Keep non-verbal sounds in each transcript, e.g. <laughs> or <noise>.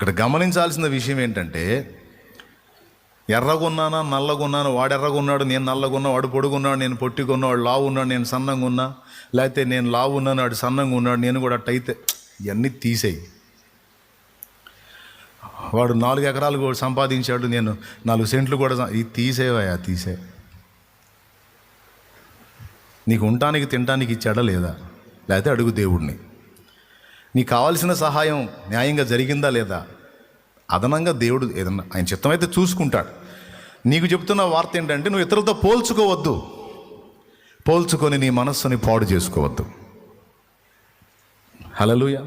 ఇక్కడ గమనించాల్సిన విషయం ఏంటంటే ఎర్రగున్నానా నల్లగున్నాను వాడు ఎర్రగున్నాడు నేను నల్లగున్నా వాడు పొడుగున్నాడు నేను పొట్టిగున్నా వాడు లావు ఉన్నాడు నేను సన్నంగా ఉన్నా లేకపోతే నేను లావు ఉన్నాను వాడు సన్నంగా ఉన్నాడు నేను కూడా అట్టయితే ఇవన్నీ తీసేయి. వాడు నాలుగు ఎకరాలు కూడా సంపాదించాడు నేను నాలుగు సెంట్లు కూడా ఇది తీసేవయ్యా తీసే. నీకు ఉండటానికి తినటానికి ఇచ్చాడా లేదా? లేకపోతే అడుగు దేవుడిని. నీకు కావాల్సిన సహాయం న్యాయంగా జరిగిందా లేదా? అదనంగా దేవుడు ఏదన్నా ఆయన చిత్తమైతే చూసుకుంటాడు. నీకు చెప్తున్న వార్త ఏంటంటే నువ్వు ఇతరులతో పోల్చుకోవద్దు. పోల్చుకొని నీ మనస్సుని పాడు చేసుకోవద్దు. హలలుయ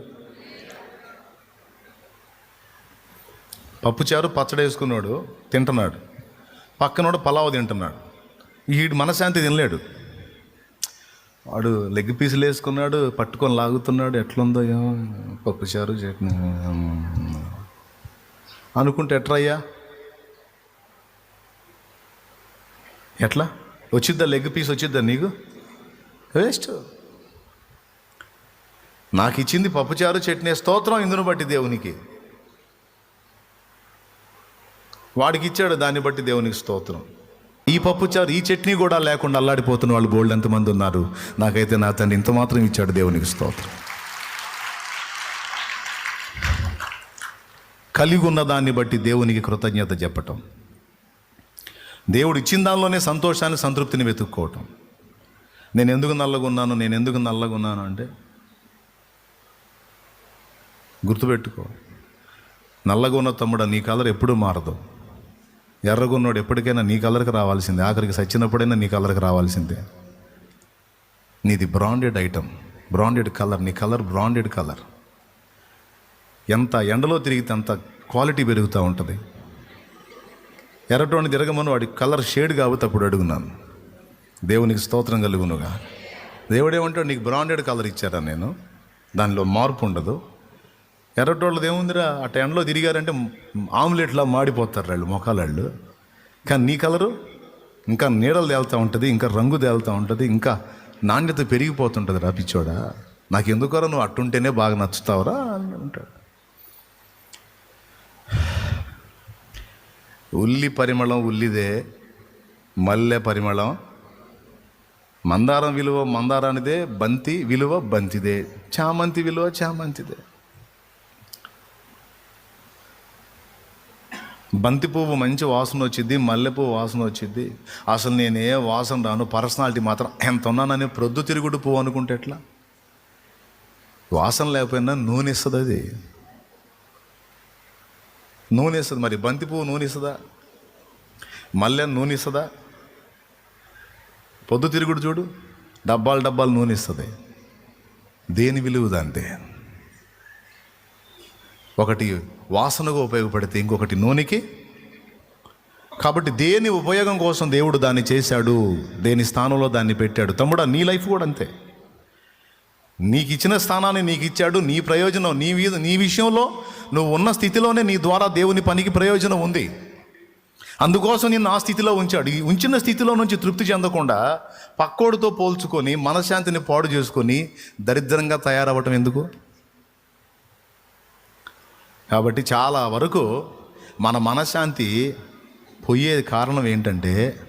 పప్పుచారు పచ్చడి వేసుకున్నాడు తింటున్నాడు. పక్కనోడు పలావ్ తింటున్నాడు. వీడు మనశాంతి తినలేడు. వాడు లెగ్ పీసులు వేసుకున్నాడు పట్టుకొని లాగుతున్నాడు ఎట్లుందో ఏమో. పప్పుచారు చట్నీ అనుకుంటే ఎట్రయ్యా? ఎట్లా? వచ్చిద్దా లెగ్ పీస్ వచ్చిద్దా నీకు? వేస్ట్. నాకు ఇచ్చింది పప్పుచారు చట్నీ స్తోత్రం ఇందును బట్టి దేవునికి. వాడికి ఇచ్చాడు దాన్ని బట్టి దేవునికి స్తోత్రం. ఈ పప్పుచారు ఈ చట్నీ కూడా లేకుండా అల్లాడిపోతున్న వాళ్ళు బోల్డ్ ఎంతమంది ఉన్నారు? నాకైతే నా తండ్రి ఇంత మాత్రం ఇచ్చాడు దేవునికి స్తోత్రం. కలిగి ఉన్న దాన్ని బట్టి దేవునికి కృతజ్ఞత చెప్పటం. దేవుడు ఇచ్చిన దానిలోనే సంతోషాన్ని సంతృప్తిని వెతుక్కోవటం. నేను ఎందుకు నల్లగున్నాను నేను ఎందుకు నల్లగున్నాను అంటే గుర్తుపెట్టుకో. నల్లగా ఉన్న తమ్ముడ నీ కలర్ ఎప్పుడూ మారదు. ఎర్రగున్నోడు ఎప్పటికైనా నీ కలర్కి రావాల్సిందే. ఆఖరికి సచ్చినప్పుడైనా నీ కలర్కి రావాల్సిందే. నీది బ్రాండెడ్ ఐటమ్ బ్రాండెడ్ కలర్ నీ కలర్ బ్రాండెడ్ కలర్ ఎంత ఎండలో తిరిగితే అంత క్వాలిటీ పెరుగుతూ ఉంటుంది. ఎర్రటోని తిరగమని వాడి కలర్ షేడ్ కాబట్టి అప్పుడు అడుగున్నాను. దేవునికి స్తోత్రం కలుగునుగా. దేవుడేమంటాడు నీకు బ్రాండెడ్ కలర్ ఇచ్చారా నేను? దానిలో మార్పు ఉండదు. ఎర్రటోళ్ళది ఏముందిరా? ఆ ఎండలో తిరిగారంటే ఆమ్లెట్లా మాడిపోతారు వాళ్ళు మొఖాలు కానీ నీ కలరు? ఇంకా నీడలు తేలుతూ ఉంటుంది ఇంకా రంగు తేలుతూ ఉంటుంది ఇంకా నాణ్యత పెరిగిపోతుంటుంది రా పిచ్చోడా. నాకు ఎందుకరా నువ్వు అట్టుంటేనే బాగా నచ్చుతావురా అని ఉంటాడు ఉల్లి పరిమళం ఉల్లిదే మల్లె పరిమళం మందారం విలువ మందారానిదే బంతి విలువ బంతిదే చామంతి విలువ చామంతిదే. బంతి పువ్వు మంచి వాసన వచ్చింది మల్లెపువ్వు వాసన వచ్చింది అసలు నేను ఏ వాసన రాను పర్సనాలిటీ మాత్రం ఎంత ఉన్నానని ప్రొద్దు తిరుగుడు పువ్వు అనుకుంటే ఎట్లా? వాసన లేకపోయినా నూనె ఇస్తుంది అది? నూనె ఇస్తుంది? మరి బంతి పువ్వు నూనె ఇస్తుందా? మల్లె నూనె ఇస్తుందా? పొద్దు తిరుగుడు చూడు డబ్బాలు డబ్బాలు నూనె ఇస్తుంది. దేని విలువ దాంతే ఒకటి వాసనగా ఉపయోగపడితే ఇంకొకటి నూనెకి. కాబట్టి దేని ఉపయోగం కోసం దేవుడు దాన్ని చేశాడు దేని స్థానంలో దాన్ని పెట్టాడు? తమ్ముడా నీ లైఫ్ కూడా అంతే. నీకు ఇచ్చిన స్థానాన్ని నీకు ఇచ్చాడు నీ ప్రయోజనం నీ నీ విషయంలో నువ్వు ఉన్న స్థితిలోనే నీ ద్వారా దేవుని పనికి ప్రయోజనం ఉంది. అందుకోసం నిన్ను ఆ స్థితిలో ఉంచాడు. ఈ ఉంచిన స్థితిలో నుంచి తృప్తి చెందకుండా పక్కోడితో పోల్చుకొని మనశ్శాంతిని పాడు చేసుకొని దరిద్రంగా తయారవ్వటం ఎందుకు? కాబట్టి చాలా వరకు మన మనశ్శాంతి పోయే కారణం ఏంటంటే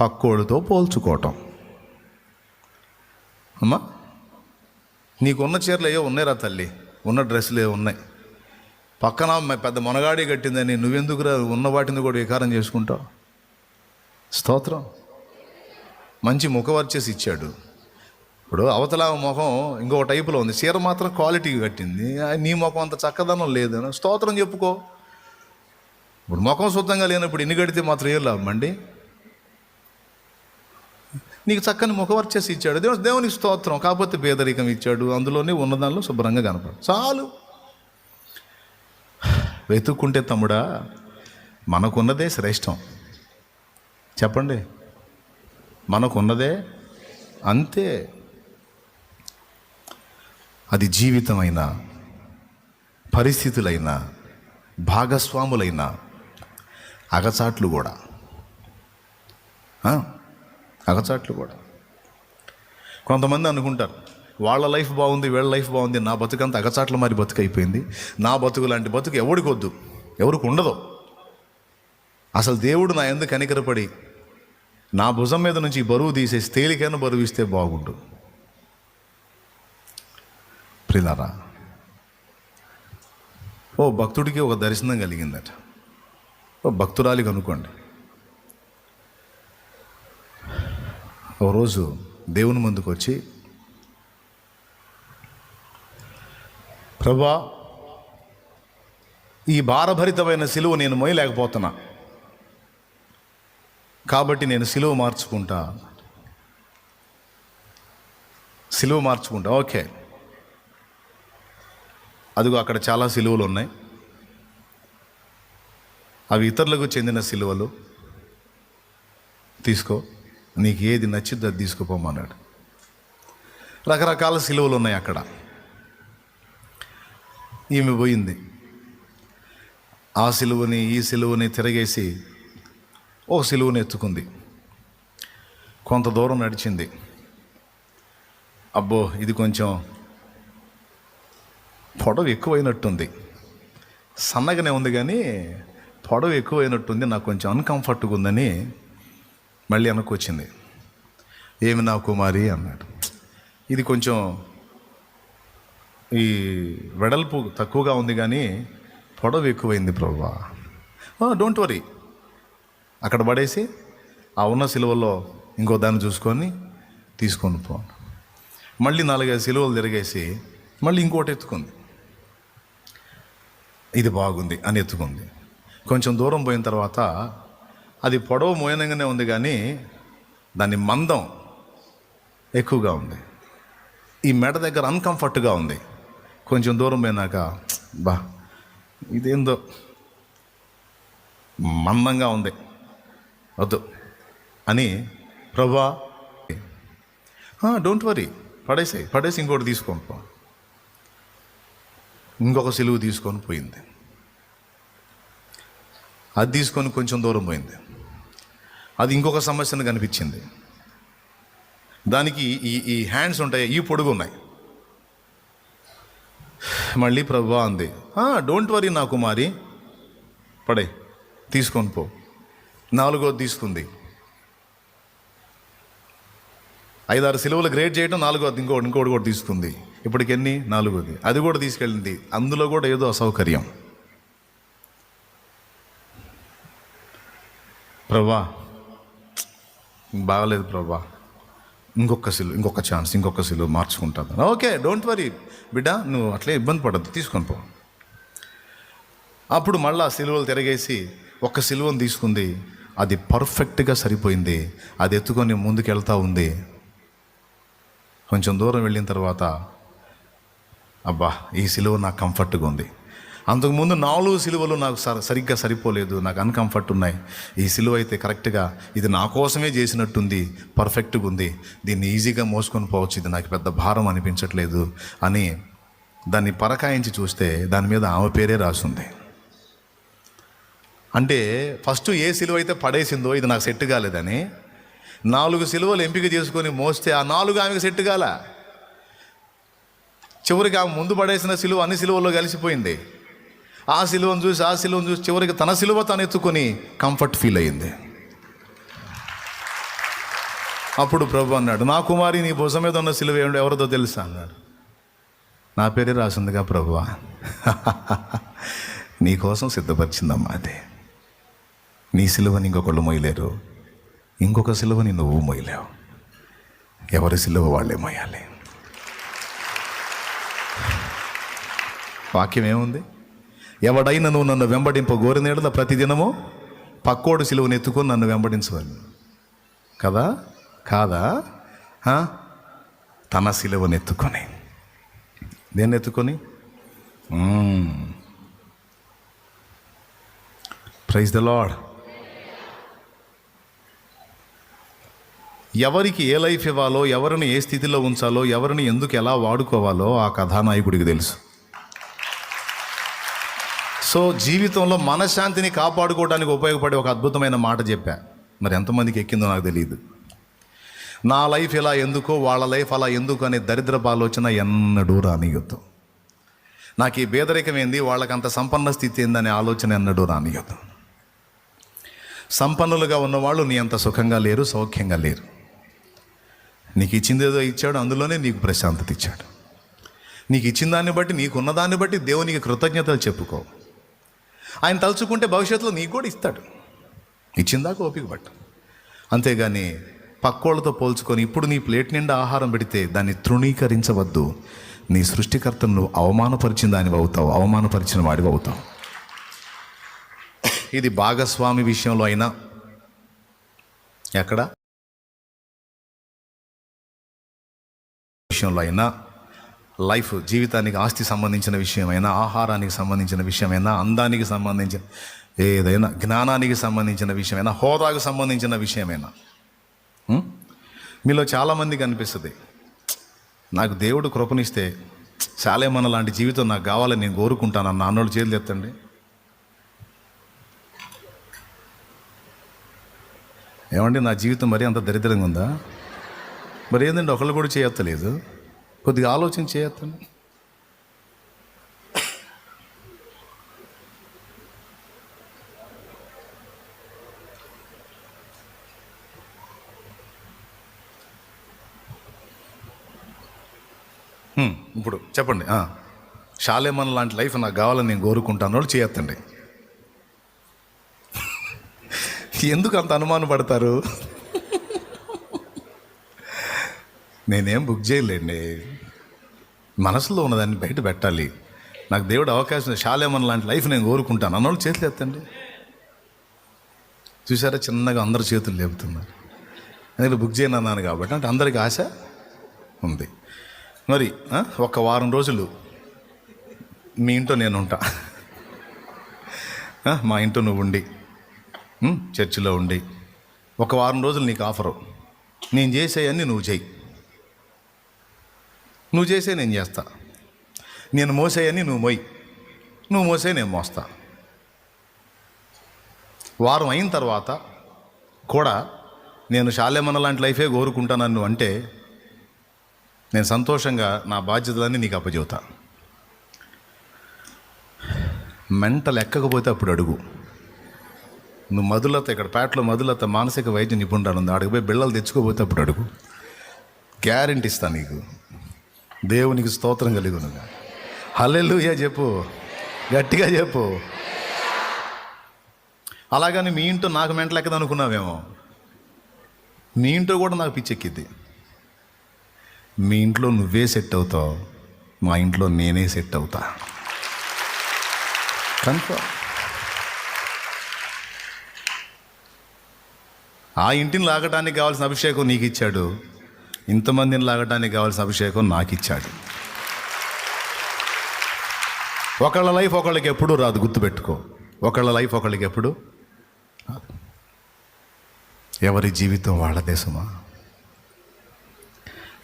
పక్కోడితో పోల్చుకోవటం. అమ్మా నీకున్న చీరలు ఏవో ఉన్నాయిరా తల్లి ఉన్న డ్రెస్సులు ఏవో ఉన్నాయి. పక్కన పెద్ద మొనగాడి కట్టిందని నువ్వెందుకురా ఉన్న వాటిని కూడా వికారం చేసుకుంటావు? స్తోత్రం. మంచి ముఖవర్చేసి ఇచ్చాడు. ఇప్పుడు అవతల మొహం ఇంకో టైపులో ఉంది. చీర మాత్రం క్వాలిటీ కట్టింది. నీ ముఖం అంత చక్కదనం లేదు స్తోత్రం చెప్పుకో. ఇప్పుడు ముఖం శుద్ధంగా లేనప్పుడు ఎన్ని కడితే మాత్రం ఏం లాభమండి నీకు చక్కని ముఖవర్చేసి ఇచ్చాడు. దేవుడు దేవునికి స్తోత్రం. కాకపోతే పేదరికం ఇచ్చాడు. అందులోనే ఉన్నదానిలో శుభ్రంగా కనపడు. చాలు. వెతుక్కుంటే తమ్ముడా మనకున్నదే శ్రేష్టం. చెప్పండి. మనకున్నదే అంతే. అది జీవితమైన పరిస్థితులైన భాగస్వాములైన అగచాట్లు కూడా. అగచాట్లు కూడా. కొంతమంది అనుకుంటారు వాళ్ళ లైఫ్ బాగుంది వీళ్ళ లైఫ్ బాగుంది నా బతుకంతా అగచాట్ల మరి బతుకు అయిపోయింది నా బతుకు లాంటి బతుకు ఎవడికి వద్దు ఎవరికి ఉండదు. అసలు దేవుడు నా ఎందుకు కనికరపడి నా భుజం మీద నుంచి బరువు తీసేసి తేలికైన బరువు ఇస్తే బాగుండు. ప్రిలారా ఓ భక్తుడికి ఒక దర్శనం కలిగిందట. ఓ భక్తురాలికి అనుకోండి ఓ రోజు దేవుని ముందుకు వచ్చి ప్రభా ఈ భారభరితమైన సిలువ నేను మోయలేకపోతున్నా. కాబట్టి నేను సిలువ మార్చుకుంటా. సిలువ మార్చుకుంటా ఓకే. అదిగో అక్కడ చాలా సిలువలు ఉన్నాయి. అవి ఇతరులకు చెందిన సిలువలు. తీసుకో. నీకు ఏది నచ్చిద్దో అది తీసుకుపోమన్నాడు. రకరకాల సిలువలు ఉన్నాయి అక్కడ. ఈమె పోయింది. ఆ సిలువని ఈ సిలువని తిరగేసి ఓ సిలువని ఎత్తుకుంది. కొంత దూరం నడిచింది. అబ్బో ఇది కొంచెం పొడవు ఎక్కువైనట్టుంది. సన్నగానే ఉంది కానీ పొడవు ఎక్కువైనట్టుంది. నాకు కొంచెం అన్కంఫర్ట్గా ఉందని మళ్ళీ వెనక్కి ఏమి నా కుమారి అన్నాడు. ఇది కొంచెం ఈ వెడల్పు తక్కువగా ఉంది కానీ పొడవు ఎక్కువైంది ప్రభా డోంట్ వరీ అక్కడ పడేసి ఆ ఉన్న సిలువలో ఇంకో దాన్ని చూసుకొని తీసుకొని పో. మళ్ళీ నాలుగైదు సిలువలు తిరిగేసి మళ్ళీ ఇంకోటి ఎత్తుకుంది. ఇది బాగుంది అని ఎత్తుకుంది. కొంచెం దూరం పోయిన తర్వాత అది పొడవు మోయనంగానే ఉంది కానీ దాని మందం ఎక్కువగా ఉంది. ఈ మెడ దగ్గర అన్కంఫర్ట్గా ఉంది. కొంచెం దూరం పోయినాక బా ఇదేందో మందంగా ఉంది. వద్దు అని ప్రభా డోంట్ వరీ పడేసాయి పడేసి ఇంకోటి తీసుకుంటాం ఇంకొక సిలువు తీసుకొని పోయింది. అది తీసుకొని కొంచెం దూరం పోయింది. అది ఇంకొక సమస్యను కనిపించింది. దానికి ఈ ఈ హ్యాండ్స్ ఉంటాయి ఈ పొడుగు ఉన్నాయి. మళ్ళీ ప్రభా అంది డోంట్ వరీ నా కుమారి. పడే తీసుకొని పో. నాలుగోది తీసుకుంది. ఐదారు సిలువలు గ్రేడ్ చేయడం నాలుగోది ఇంకోటి ఇంకోటి కూడా తీసుకుంది. ఇప్పటికి ఎన్ని నాలుగోది. అది కూడా తీసుకెళ్ళింది. అందులో కూడా ఏదో అసౌకర్యం. ప్రభా బాగలేదు ప్రభా. ఇంకొక సిలువ ఇంకొక ఛాన్స్ ఇంకొక సిలువ మార్చుకుంటాను. Okay don't worry. బిడ్డ నువ్వు అట్లే ఇబ్బంది పడద్దు. తీసుకొని పో. అప్పుడు మళ్ళా సిలువలు తిరగేసి ఒక సిలువను తీసుకుంది. అది పర్ఫెక్ట్గా సరిపోయింది. అది ఎత్తుకొని ముందుకు వెళ్తూ ఉంది. కొంచెం దూరం వెళ్ళిన తర్వాత అబ్బా ఈ సిలువ నాకు కంఫర్ట్గా ఉంది. అంతకుముందు నాలుగు సిలువలు నాకు స సరిగ్గా సరిపోలేదు నాకు అన్కంఫర్ట్ ఉన్నాయి. ఈ సిలువ అయితే కరెక్ట్గా ఇది నా కోసమే చేసినట్టుంది పర్ఫెక్ట్గా ఉంది. దీన్ని ఈజీగా మోసుకొని పోవచ్చు ఇది నాకు పెద్ద భారం అనిపించట్లేదు అని దాన్ని పరకాయించి చూస్తే దాని మీద ఆమె పేరే రాసింది. అంటే ఫస్ట్ ఏ సిలువ అయితే పడేసిందో ఇది నాకు సెట్ కాలేదని నాలుగు సిలువలు ఎంపిక చేసుకొని మోస్తే ఆ నాలుగు ఆమెకు సెట్ కాల? చివరికి ఆమె ముందు పడేసిన సిలువ అన్ని సిలువల్లో కలిసిపోయింది. ఆ సిలువను చూసి ఆ సిలువను చూసి చివరికి తన సిలువ తను ఎత్తుకొని కంఫర్ట్ ఫీల్ అయ్యింది. అప్పుడు ప్రభు అన్నాడు నా కుమారి నీ భుజం మీద ఉన్న సిలువ ఏమిటి ఎవరిదో తెలుసా? అన్నాడు. నా పేరే రాసిందిగా ప్రభువా. నీకోసం సిద్ధపరిచిందమ్మా అది. నీ సిలువని ఇంకొకళ్ళు మొయ్యలేరు. ఇంకొక సిలువని నువ్వు మొయ్యలేవు. ఎవరి సిలువ వాళ్ళే మొయ్యాలి. వాక్యం ఏముంది ఎవడైనా నువ్వు నన్ను వెంబడింప గోరినేడల ప్రతిదినము పక్కోడు సిలువను ఎత్తుకొని నన్ను వెంబడించవాలి కదా? కాదా? తన సిలువను ఎత్తుకొని దేన్ని ఎత్తుకొని ప్రైజ్ ద లాడ్ ఎవరికి ఏ లైఫ్ ఇవ్వాలో ఎవరిని ఏ స్థితిలో ఉంచాలో ఎవరిని ఎందుకు ఎలా వాడుకోవాలో ఆ కథానాయకుడికి తెలుసు. సో జీవితంలో మనశ్శాంతిని కాపాడుకోవడానికి ఉపయోగపడే ఒక అద్భుతమైన మాట చెప్పా. మరి ఎంతమందికి ఎక్కిందో నాకు తెలియదు. నా లైఫ్ ఇలా ఎందుకో వాళ్ళ లైఫ్ అలా ఎందుకు అనే దరిద్రపు ఆలోచన ఎన్నడూ రానియొద్దు. నాకు ఈ పేదరికం ఏంది వాళ్ళకంత సంపన్న స్థితి ఏందనే ఆలోచన ఎన్నడూ రానియొద్దు. సంపన్నులుగా ఉన్నవాళ్ళు నీ అంత సుఖంగా లేరు సౌఖ్యంగా లేరు. నీకు ఇచ్చిందేదో ఇచ్చాడు అందులోనే నీకు ప్రశాంతత ఇచ్చాడు. నీకు ఇచ్చిన దాన్ని బట్టి నీకున్న దాన్ని బట్టి దేవునికి కృతజ్ఞతలు చెప్పుకో. ఆయన తలుచుకుంటే భవిష్యత్తులో నీకు కూడా ఇస్తాడు. ఇచ్చిందాక ఓపిక పట్టు. అంతేగాని పక్కోళ్ళతో పోల్చుకొని ఇప్పుడు నీ ప్లేట్ నిండా ఆహారం పెడితే దాన్ని తృణీకరించవద్దు. నీ సృష్టికర్తను అవమానపరిచిన దానివి అవుతావు అవమానపరిచిన వాడివి అవుతావు. ఇది భాగస్వామి విషయంలో అయినా ఎక్కడ? విషయంలో అయినా లైఫ్ జీవితానికి ఆస్తి సంబంధించిన విషయమైనా ఆహారానికి సంబంధించిన విషయమైనా అందానికి సంబంధించిన ఏదైనా జ్ఞానానికి సంబంధించిన విషయమైనా హోదాకు సంబంధించిన విషయమైనా. మీలో చాలామందికి అనిపిస్తుంది నాకు దేవుడు కృపనిస్తే చాలేమన్న లాంటి జీవితం నాకు కావాలని నేను కోరుకుంటాను అన్న అన్నోళ్ళు చేతులు ఎత్తండి. ఏమండి నా జీవితం మరీ అంత దరిద్రంగా ఉందా? మరి ఏంటంటే ఒకళ్ళు కూడా చేయత్తలేదు? కొద్దిగా ఆలోచన చేయొద్దండి ఇప్పుడు చెప్పండి. షాలేమన్ లాంటి లైఫ్ నాకు కావాలని నేను కోరుకుంటాను వాళ్ళు చేయొద్దండి <laughs> ఎందుకు అంత అనుమానం నేనేం బుక్ చేయలేండి. మనసులో ఉన్నదాన్ని బయట పెట్టాలి. నాకు దేవుడు అవకాశం షాలేమన్ లాంటి లైఫ్ నేను కోరుకుంటాను. అన్నోళ్ళు చేతులు ఎత్తండి. చూసారా? చిన్నగా అందరు చేతులు లేపుతున్నారు. నేను బుక్ చేయను అన్నాను కాబట్టి అంటే అందరికి ఆశ ఉంది. మరి ఒక వారం రోజులు మీ ఇంట్లో నేను ఉంటా. మా ఇంట్లో నువ్వు ఉండి చర్చిలో ఉండి ఒక వారం రోజులు నీకు ఆఫరు. నేను చేసేయన్నీ నువ్వు చెయ్యి నువ్వు చేసే నేను చేస్తా. నేను మోసేయని నువ్వు మోయి. నువ్వు మోసే నేను మోస్తా. వారం అయిన తర్వాత కూడా నేను శాలేమన్న లాంటి లైఫే కోరుకుంటానన్ను అంటే నేను సంతోషంగా నా బాధ్యతలన్నీ నీకు అప్పచెబుతా మెంటల్ ఎక్కకపోతే అప్పుడు అడుగు. నువ్వు మధులత ఇక్కడ పేటలో మధులత మానసిక వైద్య నిపుణురాలు ఉంది. అడిగిపోయి బిళ్ళలు తెచ్చుకోపోతే అప్పుడు అడుగు. గ్యారెంటీ ఇస్తా నీకు. దేవునికి స్తోత్రం కలిగి ఉన్నగా చెప్పు. గట్టిగా చెప్పు. అలాగని మీ ఇంట్లో నాకు మెంటలెక్కదు అనుకున్నావేమో. మీ ఇంట్లో కూడా నాకు పిచ్చెక్కిద్ది. మీ ఇంట్లో నువ్వే సెట్ అవుతావు. మా ఇంట్లో నేనే సెట్ అవుతా. కన్ఫర్మ్ ఆ ఇంటిని లాగటానికి కావాల్సిన అభిషేకం నీకు ఇచ్చాడు ఇంతమందిని లాగటానికి కావాల్సిన అభిషేకం నాకు ఇచ్చాడు ఒకళ్ళ లైఫ్ ఒకళ్ళకి ఎప్పుడు రాదు గుర్తుపెట్టుకో. ఒకళ్ళ లైఫ్ ఒకళ్ళకి ఎప్పుడు రాదు. ఎవరి జీవితం వాళ్ళ దేశమా?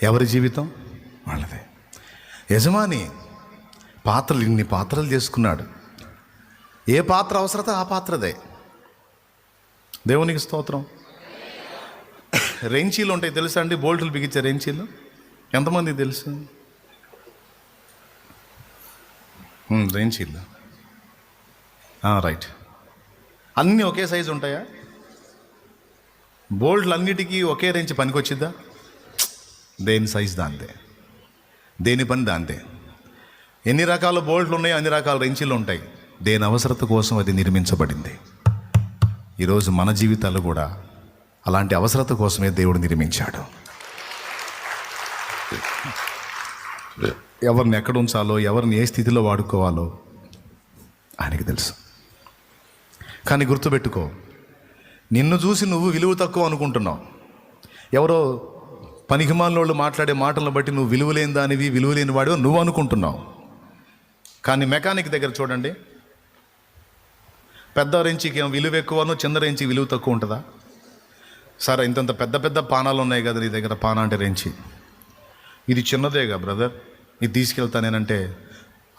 ఎవరి జీవితం? వాళ్ళదే. యజమాని పాత్రలు ఇన్ని పాత్రలు చేసుకున్నాడు. ఏ పాత్ర అవసరత ఆ పాత్రదే. దేవునికి స్తోత్రం. రెంచీలు ఉంటాయి తెలుసా అండి? బోల్టులు బిగించే రెంచీలు. ఎంతమంది తెలుసు? రెంచీలు. రైట్. అన్నీ ఒకే సైజు ఉంటాయా? బోల్ట్లు అన్నిటికీ ఒకే రెంచి పనికొచ్చిద్దా? దేని సైజ్ దాంతే దేని పని దాంతే ఎన్ని రకాల బోల్ట్లు ఉన్నాయో అన్ని రకాల రెంచీలు ఉంటాయి. దేని అవసరత కోసం అది నిర్మించబడింది. ఈరోజు మన జీవితాలు కూడా అలాంటి అవసరత కోసమే దేవుడు నిర్మించాడు. ఎవరిని ఎక్కడ ఉంచాలో ఎవరిని ఏ స్థితిలో వాడుకోవాలో ఆయనకి తెలుసు. కానీ గుర్తుపెట్టుకో నిన్ను చూసి నువ్వు విలువ తక్కువ అనుకుంటున్నావు. ఎవరో పనికిమాలినోళ్ళు మాట్లాడే మాటలను బట్టి నువ్వు విలువలేని దానివి విలువలేని వాడివి నువ్వు అనుకుంటున్నావు. కానీ మెకానిక్ దగ్గర చూడండి. పెద్ద రెంచికి విలువ ఎక్కువను చిన్న రెంచికి విలువ తక్కువ ఉంటుందా? సరే ఇంతంత పెద్ద పెద్ద పానాలు ఉన్నాయి కదా నీ దగ్గర? పాన అంటే రేంచి. ఇది చిన్నదేగా బ్రదర్? ఇది తీసుకెళ్తానేనంటే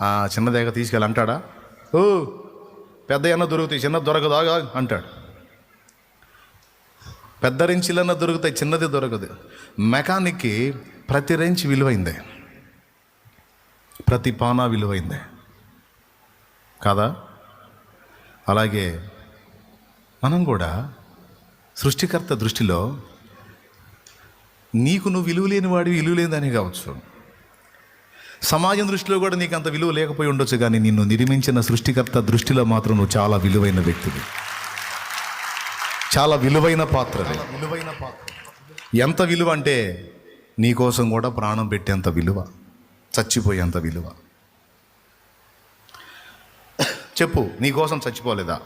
ఆ చిన్నదేగా తీసుకెళ్ళి అంటాడా? ఓ పెద్ద అన్న దొరుకుతాయి చిన్న దొరకదాగా అంటాడు. పెద్ద రెంచిలన్నా దొరుకుతాయి చిన్నది దొరకదు. మెకానిక్కి ప్రతి రెంచ్ విలువైందే. ప్రతి పానా విలువైందే. కాదా? అలాగే మనం కూడా సృష్టికర్త దృష్టిలో నీకు నువ్వు విలువ లేని వాడివి విలువ లేనిదని కావచ్చు. సమాజం దృష్టిలో కూడా నీకు అంత విలువ లేకపోయి ఉండొచ్చు కానీ నిన్ను నిర్మించిన సృష్టికర్త దృష్టిలో మాత్రం నువ్వు చాలా విలువైన వ్యక్తివి. చాలా విలువైన పాత్ర విలువైన పాత్ర ఎంత విలువ అంటే నీకోసం కూడా ప్రాణం పెట్టేంత విలువ చచ్చిపోయేంత విలువ. చెప్పు నీకోసం చచ్చిపోలేదా?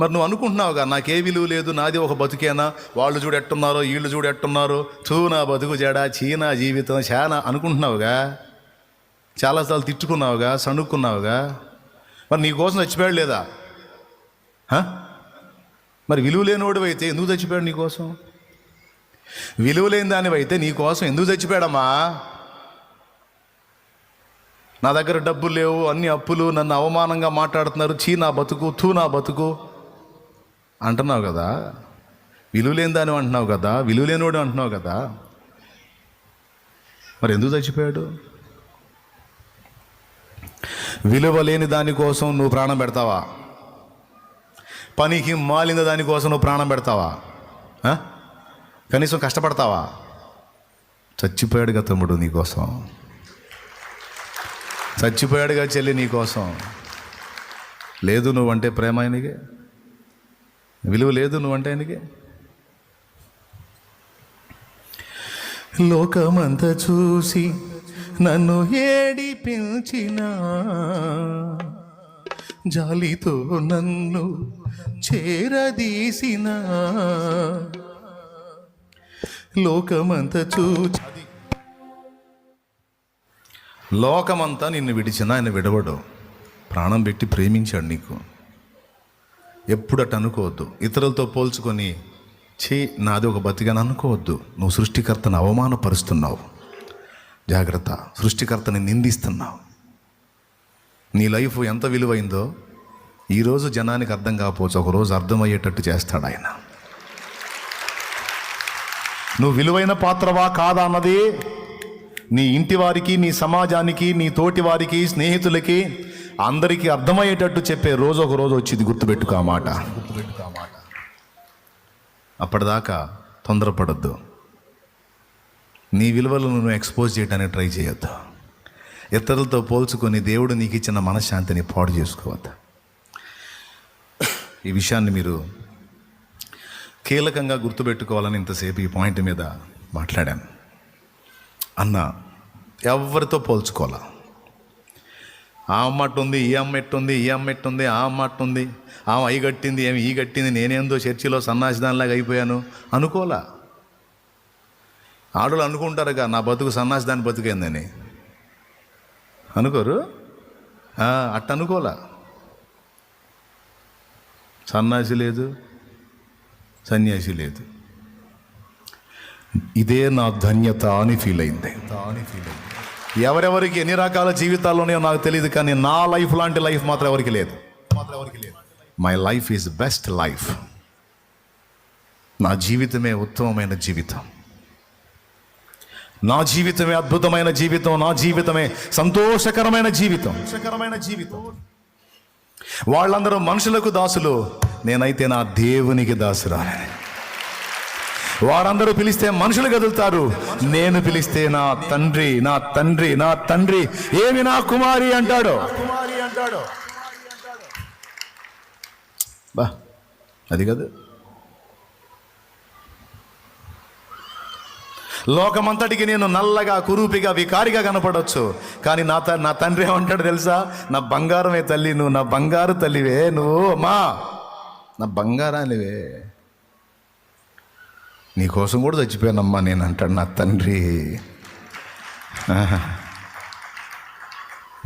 మరి నువ్వు అనుకుంటున్నావుగా నాకే విలువ లేదు నాది ఒక బతుకేనా? వాళ్ళు చూడు ఎట్టున్నారో వీళ్ళు చూడు ఎట్టున్నారో చూ నా బతుకు జడ చీనా జీవితం చాలా అనుకుంటున్నావుగా? చాలాసార్లు తిట్టుకున్నావుగా సణుక్కున్నావుగా? మరి నీ కోసం చచ్చిపోయాడు లేదా? మరి విలువ లేనివాడు అయితే ఎందుకు చచ్చిపోయాడు నీకోసం విలువ లేని దానివైతే నీకోసం ఎందుకు చచ్చిపోయాడమ్మా? నా దగ్గర డబ్బులు లేవు అన్ని అప్పులు నన్ను అవమానంగా మాట్లాడుతున్నారు చీ నా బతుకు తూ నా బతుకు. అంటున్నావు కదా? విలువలేని దాని అంటున్నావు కదా? విలువలేనివాడు అంటున్నావు కదా? మరి ఎందుకు చచ్చిపోయాడు? విలువ లేని దానికోసం నువ్వు ప్రాణం పెడతావా? పనికి మాలిన దానికోసం నువ్వు ప్రాణం పెడతావా? కనీసం కష్టపడతావా? చచ్చిపోయాడుగా తమ్ముడు నీకోసం చచ్చిపోయాడుగా చెల్లి నీకోసం లేదు నువ్వంటే ప్రేమ ఆయనకి? విలువ లేదు నువ్వంటే ఆయనకి? లోకమంతా చూసి నన్ను ఏడిపించిన జాలితో నన్ను చేరదీసిన లోకమంతా చూచి లోకమంతా నిన్ను విడిచినా ఆయన విడవడు. ప్రాణం పెట్టి ప్రేమించాడు నీకు. ఎప్పుడట అనుకోవద్దు. ఇతరులతో పోల్చుకొని చే నాది ఒక బతికని అనుకోవద్దు. నువ్వు సృష్టికర్తను అవమానపరుస్తున్నావు. జాగ్రత్త. సృష్టికర్తని నిందిస్తున్నావు. నీ లైఫ్ ఎంత విలువైందో ఈరోజు జనానికి అర్థం కాకపోవచ్చు. ఒకరోజు అర్థమయ్యేటట్టు చేస్తాడు ఆయన. నువ్వు విలువైన పాత్రవా కాదా అన్నది నీ ఇంటి వారికి నీ సమాజానికి నీ తోటి వారికి స్నేహితులకి అందరికీ అర్థమయ్యేటట్టు చెప్పే రోజు ఒక రోజు వచ్చింది గుర్తుపెట్టుకో ఆ మాట గుర్తుపెట్టుకో ఆ మాట. అప్పటిదాకా తొందరపడద్దు. నీ విలువలను నువ్వు ఎక్స్పోజ్ చేయడానికి ట్రై చేయొద్దు. ఇతరులతో పోల్చుకొని దేవుడు నీకు ఇచ్చిన మనశ్శాంతిని పాడు చేసుకోవద్దు. ఈ విషయాన్ని మీరు కీలకంగా గుర్తుపెట్టుకోవాలని ఇంతసేపు ఈ పాయింట్ మీద మాట్లాడాను. అన్న ఎవరితో పోల్చుకోవాలా? ఆ అమ్మ ఉంది ఈ అమ్మ ఎట్టుంది ఈ అమ్మ ఎట్టుంది ఆ అమ్మ ఉంది ఆమె అయి కట్టింది ఏమి ఈ కట్టింది నేనేందో చర్చిలో సన్నాసిదానిలాగా అయిపోయాను. అనుకోలా. ఆడలు అనుకుంటారుగా నా బతుకు సన్నాసిదాని బతుకైందని. అనుకోరు? అట్ట అనుకోలా. సన్నాసి లేదు సన్యాసి లేదు. ఇదే నా ధన్యత అని ఫీల్ అయింది. అని ఫీల్ అయింది. ఎవరెవరికి ఎన్ని రకాల జీవితాలు ఉన్నాయో నాకు తెలియదు కానీ నా లైఫ్ లాంటి లైఫ్ మాత్రం ఎవరికి లేదు. మాత్రం ఎవరికి లేదు. My life is best life నా జీవితమే ఉత్తమమైన జీవితం. నా జీవితమే అద్భుతమైన జీవితం. నా జీవితమే సంతోషకరమైన జీవితం. సంతోషకరమైన జీవితం. వాళ్ళందరూ మనుషులకు దాసులు. నేనైతే నా దేవునికి దాసురాలని. వారందరూ పిలిస్తే మనుషులు కదులుతారు. నేను పిలిస్తే నా తండ్రి నా తండ్రి నా తండ్రి. ఏమి నా కుమారి అంటాడు? కుమారి అంటాడు బా అది కదా. లోకమంతటికి నేను నల్లగా కురూపిగా వికారిగా కనపడవచ్చు కానీ నా త నా తండ్రి ఏమంటాడు తెలుసా? నా బంగారమే తల్లి నువ్వు నా బంగారు తల్లివే నువ్వు అమ్మా. నా బంగారానివే. నీ కోసం కూడా చచ్చిపోయానమ్మా నేను అంటాడు నా తండ్రి.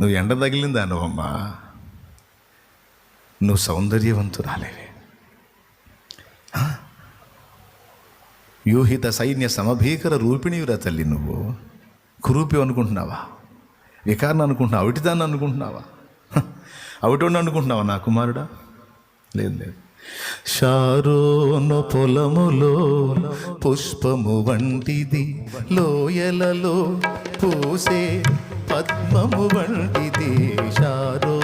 నువ్వు ఎండ తగిలిందా నువ్వమ్మా? నువ్వు సౌందర్యవంతురాలేవి. ఆ? యూహిత సైన్య సమభీకర రూపిణివిరా తల్లి నువ్వు. కురూపి అనుకుంటున్నావా? వికారణ అనుకుంటున్నావా? అవిటిదాన్ని అనుకుంటున్నావా? అవిటోడిని అనుకుంటున్నావా నా కుమారుడా? లేదు లేదు. షారోను పొలములో పుష్పము వంటిది లోయలలో పూసే పద్మము వంటిది. షారో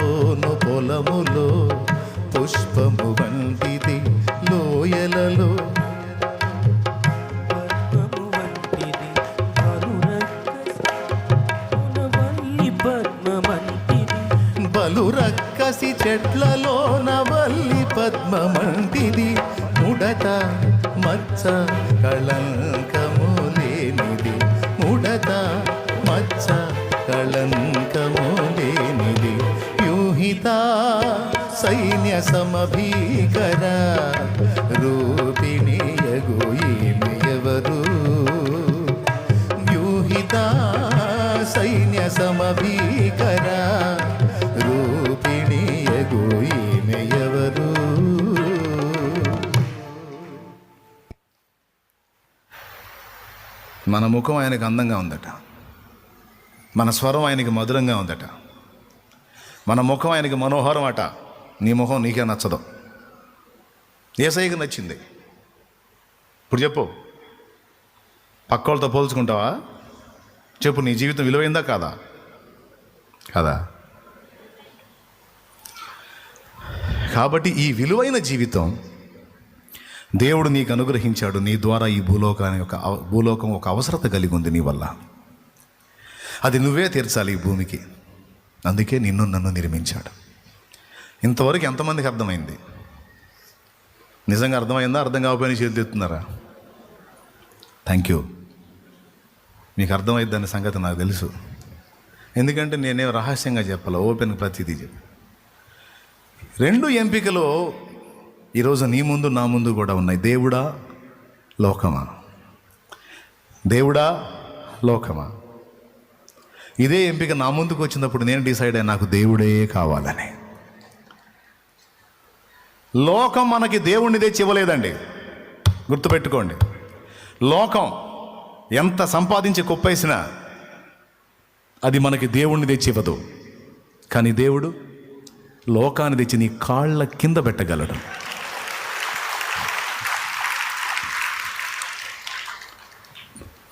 మన ముఖం ఆయనకు అందంగా ఉందట. మన స్వరం ఆయనకి మధురంగా ఉందట. మన ముఖం ఆయనకి మనోహరం అట. నీ ముఖం నీకే నచ్చదు. ఏసైకి నచ్చింది. ఇప్పుడు చెప్పు. పక్కోళ్ళతో పోల్చుకుంటావా? చెప్పు నీ జీవితం విలువైందా కాదా? కాదా? కాబట్టి ఈ విలువైన జీవితం దేవుడు నీకు అనుగ్రహించాడు. నీ ద్వారా ఈ భూలోకాన్ని ఒక భూలోకం ఒక అవసరత కలిగి ఉంది నీ వల్ల. అది నువ్వే తీర్చాలి ఈ భూమికి. అందుకే నిన్ను నన్ను నిర్మించాడు. ఇంతవరకు ఎంతమందికి అర్థమైంది? నిజంగా అర్థమైందా? అర్థం కాకపోయినా చేతులు థ్యాంక్ యూ మీకు అర్థమైద్దని సంగతి నాకు తెలుసు. ఎందుకంటే నేనేం రహస్యంగా చెప్పాలి? ఓపెన్ ప్రతిదీ చెప్పి. రెండు ఎంపికలు ఈరోజు నీ ముందు నా ముందు కూడా ఉన్నాయి. దేవుడా లోకమా? దేవుడా లోకమా? ఇదే ఎంపిక నా ముందుకు వచ్చినప్పుడు నేను డిసైడ్ అయ్యా నాకు దేవుడే కావాలని. లోకం మనకి దేవుణ్ణి తెచ్చి ఇవ్వలేదండి గుర్తుపెట్టుకోండి. లోకం ఎంత సంపాదించి కుప్పేసినా అది మనకి దేవుణ్ణి తెచ్చి ఇవ్వదు కానీ దేవుడు లోకాన్ని తెచ్చి నీ కాళ్ళ కింద పెట్టగలడు.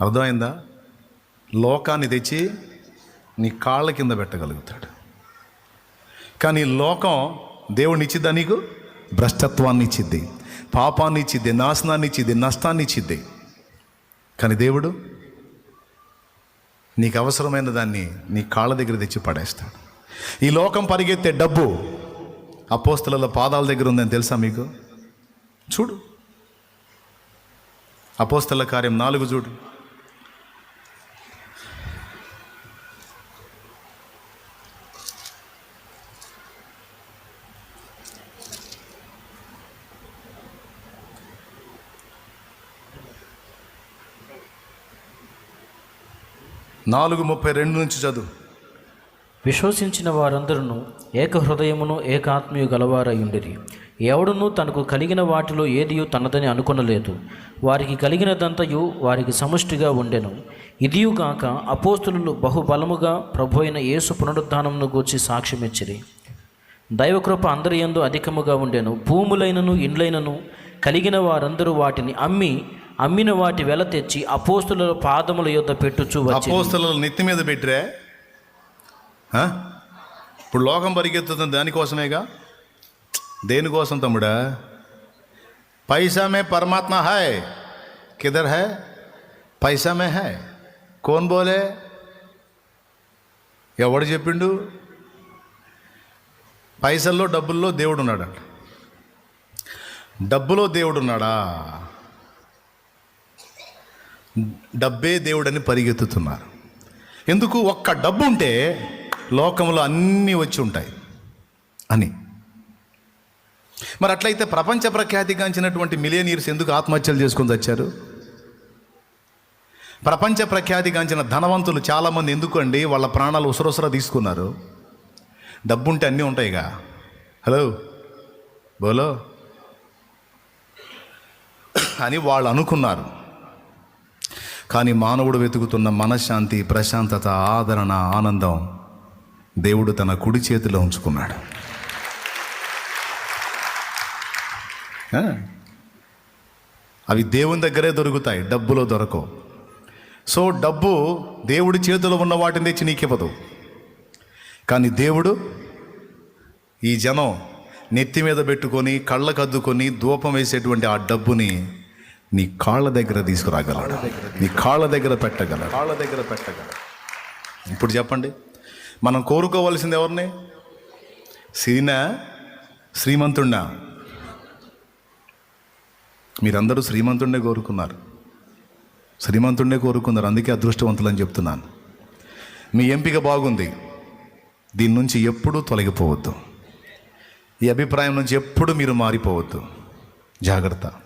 అర్థమైందా? లోకాన్ని తెచ్చి నీ కాళ్ళ కింద పెట్టగలుగుతాడు. కానీ లోకం దేవుడిని ఇచ్చిద్దా నీకు? భ్రష్టత్వాన్ని ఇచ్చిద్ది పాపాన్ని ఇచ్చిద్ది నాశనాన్ని ఇచ్చిద్ది నష్టాన్ని ఇచ్చిద్ది. కానీ దేవుడు నీకు అవసరమైన దాన్ని నీ కాళ్ళ దగ్గర తెచ్చి పడేస్తాడు. ఈ లోకం పరిగెత్తే డబ్బు అపోస్తల పాదాల దగ్గర ఉందని తెలుసా మీకు? చూడు. అపోస్తల కార్యం నాలుగు చూడు. నాలుగు ముప్పై రెండు నుంచి చదువు. విశ్వసించిన వారందరూ ఏక హృదయమును ఏకాత్మీయు గలవారై ఉండిరి. ఎవడునూ తనకు కలిగిన వాటిలో ఏదియు తనదని అనుకొనలేదు. వారికి కలిగినదంతయు వారికి సముష్టిగా ఉండెను. ఇదియు కాక అపోస్తులు బహుబలముగా ప్రభు అయిన యేసు పునరుద్ధానమును గూర్చి సాక్ష్యమిచ్చిరి. దైవకృప అందరి ఎందు అధికముగా ఉండెను. భూములైనను ఇండ్లైనను కలిగిన వారందరూ వాటిని అమ్మి అమ్మిన వాటి వెల తెచ్చి అపోస్తుల పాదముల యొద్ద పెట్టుచు అపోస్తుల నెత్తి మీద పెట్టిరే? ఇప్పుడు లోకం పరిగెత్తుతుంది దానికోసమేగా? దేనికోసం తమ్ముడా? పైసా మే పరమాత్మ హాయ్ కిదర్ హై? పైసామే హాయ్ కోన్ బోలే? ఎవడు చెప్పిండు? పైసల్లో డబ్బుల్లో దేవుడు ఉన్నాడంట డబ్బులో దేవుడు ఉన్నాడా డబ్బే దేవుడని పరిగెత్తుతున్నారు. ఎందుకు? ఒక్క డబ్బు ఉంటే లోకంలో అన్నీ వచ్చి ఉంటాయి అని. మరి అట్లయితే ప్రపంచ ప్రఖ్యాతిగాంచినటువంటి మిలియనీర్స్ ఎందుకు ఆత్మహత్యలు చేసుకొని వచ్చారు? ప్రపంచ ప్రఖ్యాతిగాంచిన ధనవంతులు చాలామంది ఎందుకు అండి వాళ్ళ ప్రాణాలు ఉసరొసర తీసుకున్నారు. డబ్బు ఉంటే అన్నీ ఉంటాయిగా. హలో? బోలో? అని వాళ్ళు అనుకున్నారు. కానీ మానవుడు వెతుకుతున్న మనశ్శాంతి ప్రశాంతత ఆదరణ ఆనందం దేవుడు తన కుడి చేతిలో ఉంచుకున్నాడు. అవి దేవుని దగ్గరే దొరుకుతాయి డబ్బులో దొరకవు. సో డబ్బు దేవుడి చేతిలో ఉన్న వాటిని తెచ్చి నీకివ్వదు. కానీ దేవుడు ఈ జనం నెత్తి మీద పెట్టుకొని కళ్ళకద్దుకొని ధూపం వేసేటువంటి ఆ డబ్బుని నీ కాళ్ళ దగ్గర తీసుకురాగలడు. నీ కాళ్ళ దగ్గర పెట్టగలడు. కాళ్ళ దగ్గర పెట్టగలడు. ఇప్పుడు చెప్పండి. మనం కోరుకోవాల్సింది ఎవరిని? సిరినా శ్రీమంతుణ్ణా? మీరందరూ శ్రీమంతుణ్ణే కోరుకున్నారు. శ్రీమంతుణ్ణే కోరుకున్నారు. అందుకే అదృష్టవంతులు అని చెప్తున్నాను. మీ ఎంపిక బాగుంది. దీని నుంచి ఎప్పుడూ తొలగిపోవద్దు. ఈ అభిప్రాయం నుంచి ఎప్పుడు మీరు మారిపోవద్దు. జాగ్రత్త.